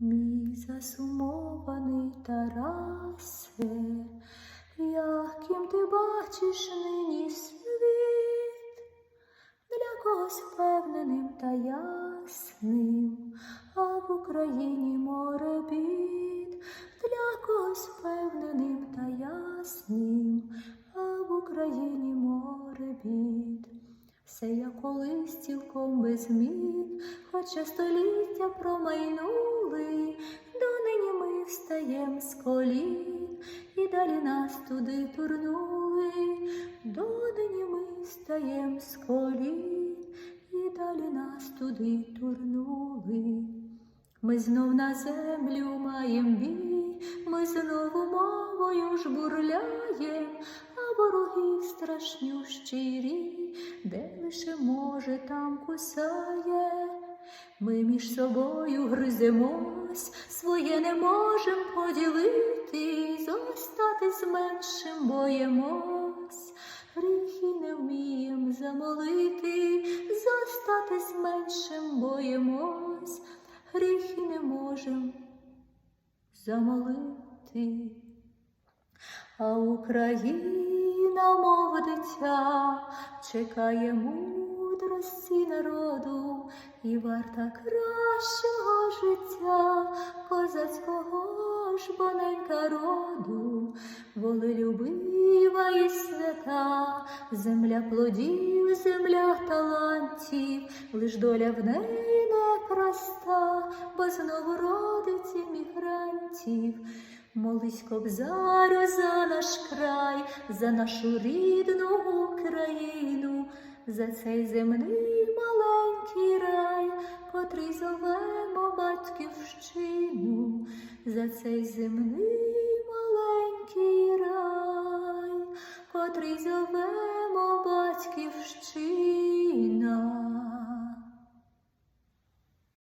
Мій засумований Тарасе, яким ти бачиш нині світ, для когось впевненим та ясним, а в Україні море бід, для когось впевненим та ясним, Все як колись цілком без змін, хоча століття промайнули, донині ми встаєм з колін, і далі нас туди турнули, донині ми встаєм з колін, і далі нас туди турнули. Ми знов на землю маєм бій, ми знову мовою ж бурляєм, а ворогів страшнющий де лише може там кусає. Ми між собою гриземось, своє не можем поділити, зостати з меншим боємось, гріхи не вмієм замолити, зостати з меншим боємось, гріхи не можем замолити. А Україна, мов дитя, чекає мудрості народу і варта кращого життя, козацького ж боненька роду, волелюбива і свята, земля плодів, земля талантів, лиш доля в неї непроста, бо знову родить мігрантів. Молись кобзарю за наш край, за нашу рідну Україну, за цей земний маленький рай, котрий зовемо батьківщину, за цей земний маленький рай, котрий зовемо батьківщину.